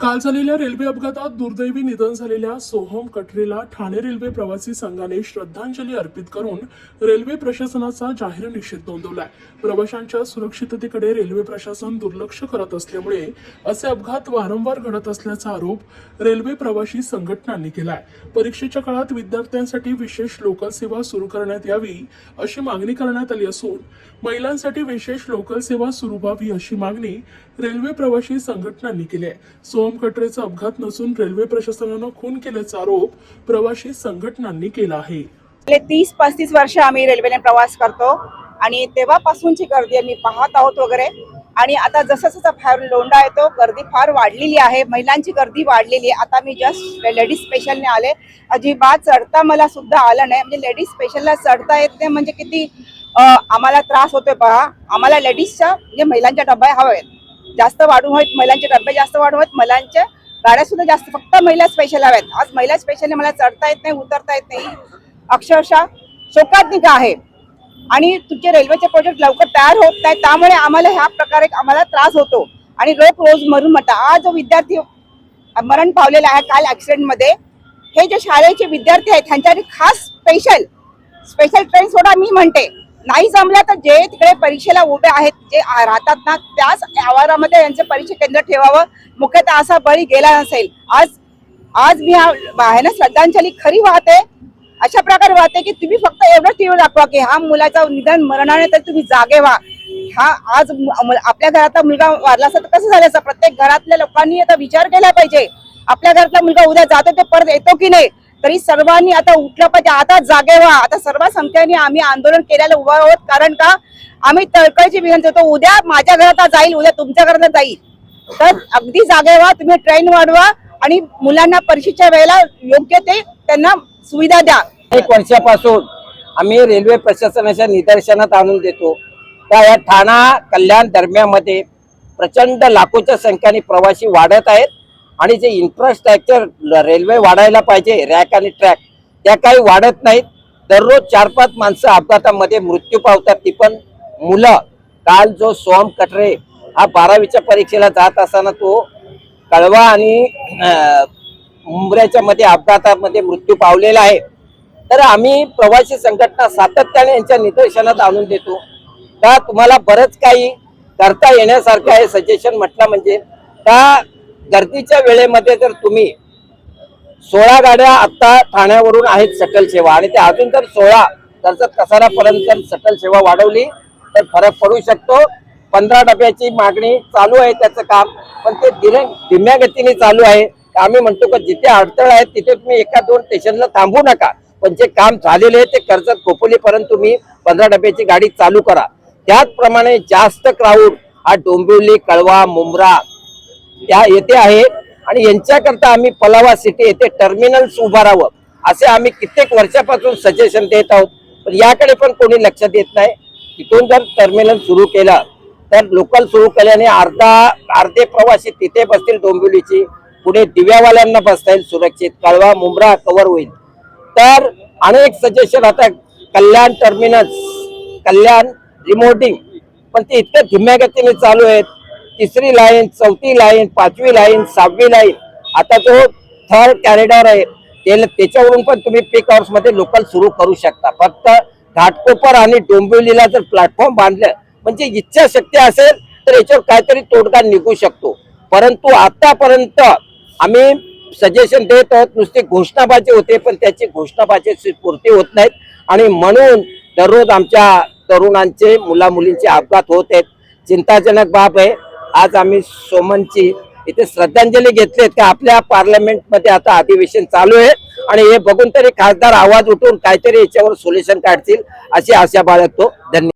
काल झालेल्या रेल्वे अपघातात दुर्दैवी निधन झालेल्या सोहम कटरेला ठाणे रेल्वे प्रवासी संघाने श्रद्धांजली अर्पित करून रेल्वे प्रशासनाचा जाहीर निषेध नोंदवलाय. प्रवाशांच्या सुरक्षिततेकडे रेल्वे प्रशासन दुर्लक्ष करत असल्यामुळे असे अपघात वारंवार घडत असल्याचा आरोप रेल्वे प्रवासी संघटनांनी केलाय. परीक्षेच्या काळात विद्यार्थ्यांसाठी विशेष लोकल सेवा सुरू करण्यात यावी अशी मागणी करण्यात आली असून महिलांसाठी विशेष लोकल सेवा सुरू व्हावी अशी मागणी रेल्वे प्रवासी संघटनांनी केली आहे सोहम खटरेचा अपघात नसून रेल्वे प्रशासनानं खून केल्याचा आरोप प्रवाशी संघटनांनी केला आहे. गेले तीस पस्तीस वर्ष आम्ही रेल्वेने प्रवास करतो आणि तेव्हापासूनची गर्दी आम्ही पाहत आहोत वगैरे. आणि आता जसं जसा फार लोंढा येतो गर्दी फार वाढलेली आहे महिलांची गर्दी वाढलेली आहे. आता मी जस्ट लेडीज स्पेशलने आले. अजिबात चढता मला सुद्धा आलं नाही. म्हणजे लेडीज स्पेशलला चढता येत नाही म्हणजे किती आम्हाला त्रास होतोय पहा आम्हाला लेडीजच्या म्हणजे महिलांच्या डब्या हव्या आहेत जास्त वाढून होत महिलांचे डबे जास्त वाढून होत महिलांच्या गाड्या सुद्धा जास्त फक्त महिला स्पेशल हव्यात. आज महिला स्पेशलने मला चढता येत नाही उतरता येत नाही. अक्षरशः शोकात्मिका आहे. आणि तुमचे रेल्वेचे प्रोजेक्ट लवकर तयार होत नाही त्यामुळे आम्हाला ह्या प्रकारे आम्हाला त्रास होतो. आणि लोक रोज मरून म्हणतात आज जो विद्यार्थी मरण पावलेला आहे काल ऍक्सिडेंटमध्ये हे जे शाळेचे विद्यार्थी आहेत त्यांच्यासाठी खास स्पेशल स्पेशल ट्रेन सोडा मी म्हणते. नाही जमलं तर जे तिकडे परीक्षेला उभे आहेत जे राहतात ना त्याच आवारामध्ये यांचं परीक्षा केंद्र ठेवावं. मुख्यतः असा बळी गेला नसेल. आज आज मी हा आहे ना श्रद्धांजली खरी वाहते. अशा प्रकारे वाहते की तुम्ही फक्त एवढंच टीव्ही दाखवा की हा मुलाचा निधन मरणाने तर तुम्ही जागे व्हा. हा आज आपल्या घरातला मुलगा वारला असता तर कसं झालं असं प्रत्येक घरातल्या लोकांनी आता विचार केला पाहिजे. आपल्या घरातला मुलगा उद्या जातो ते परत येतो की नाही? तरी सर्वांनी आता उठलं पाहिजे. आता जागे व्हा. आता सर्व संख्येने आम्ही आंदोलन केल्याला उभं आहोत. कारण का? आम्ही तळकळची विनंती होतो उद्या माझ्या घरात जाईल. उद्या तुमच्या घरात जाईल. तर अगदी जागे व्हा. तुम्ही ट्रेन वाढवा आणि मुलांना परीक्षेच्या वेळेला योग्य ते त्यांना सुविधा द्या. एक वर्षापासून आम्ही रेल्वे प्रशासनाच्या निदर्शनात आणून देतो. त्या या ठाणा कल्याण दरम्यानमध्ये प्रचंड लाखोच्या संख्येने प्रवासी वाढत आहेत. आणि जे इन्फ्रास्ट्रक्चर रेल्वे वाढायला पाहिजे रॅक आणि ट्रॅक त्या काही वाढत नाहीत. दररोज चार पाच माणसं अपघातामध्ये मृत्यू पावतात. ती पण मुलं. काल जो सोम कटरे हा बारावीच्या परीक्षेला जात असताना तो कळवा आणि मुंबऱ्याच्या मध्ये अपघातामध्ये मृत्यू पावलेला आहे. तर आम्ही प्रवासी संघटना सातत्याने यांच्या निदर्शनात आणून देतो. का तुम्हाला बरंच काही करता येण्यासारखं आहे सजेशन म्हटलं म्हणजे. का गर्दीच्या वेळेमध्ये जर तुम्ही सोळा गाड्या आता ठाण्यावरून आहेत शटल सेवा आणि त्या अजून जर सोळा कर्जत कसारापर्यंत सकल शटल सेवा वाढवली तर फरक पडू शकतो. पंधरा डब्याची मागणी चालू आहे त्याचं काम पण ते धीरे धीम्या गतीने चालू आहे. आम्ही म्हणतो का जिथे अडथळे आहेत तिथे तुम्ही एका दोन स्टेशनला थांबू नका. पण जे काम झालेले आहे ते कर्जत खोपोलीपर्यंत तुम्ही पंधरा डब्याची गाडी चालू करा. त्याचप्रमाणे जास्त क्राऊड हा डोंबिवली कळवा मुंब्रा या येथे आहे. आणि यांच्याकरता आम्ही पलावा सिटी येथे टर्मिनल्स उभारावं असे आम्ही कित्येक वर्षापासून सजेशन देत आहोत. पण याकडे पण कोणी लक्ष देत नाही. तिथून जर टर्मिनल सुरू केला तर लोकल सुरू केल्याने अर्धा अर्धे प्रवासी तिथे बसतील डोंबिवलीची. पुढे दिव्यावाल्यांना बसता येईल सुरक्षित. कळवा मुंब्रा कव्हर होईल. तर अनेक सजेशन आता कल्याण टर्मिनस कल्याण रिमोटिंग पण ते इतक्या धीम्या गतीने चालू आहेत. तिसरी लाईन चौथी लाईन पाचवी लाईन सहावी लाईन. आता जो थर्ड कॅरिडॉर आहे ते त्याच्यावरून पण तुम्ही पीक आवर्समध्ये लोकल सुरू करू शकता. फक्त घाटकोपर आणि डोंबिवलीला जर प्लॅटफॉर्म बांधलं म्हणजे इच्छाशक्ती असेल तर याच्यावर काहीतरी तोडगा निघू शकतो. परंतु आतापर्यंत आम्ही सजेशन देत आहोत नुसती घोषणाबाजी होते पण त्याची घोषणाबाजीची पूर्ती होत नाहीत. आणि म्हणून दररोज आमच्या तरुणांचे मुला मुलींचे अपघात होत आहेत. चिंताजनक बाब आहे. आज आम्ही सोमनची इथे श्रद्धांजली घेतलीत का आपल्या पार्लमेंटमध्ये आता अधिवेशन चालू आहे. आणि हे बघून तरी खासदार आवाज उठून काहीतरी याच्यावर सोल्युशन काढतील अशी आशा बाळगतो. धन्यवाद.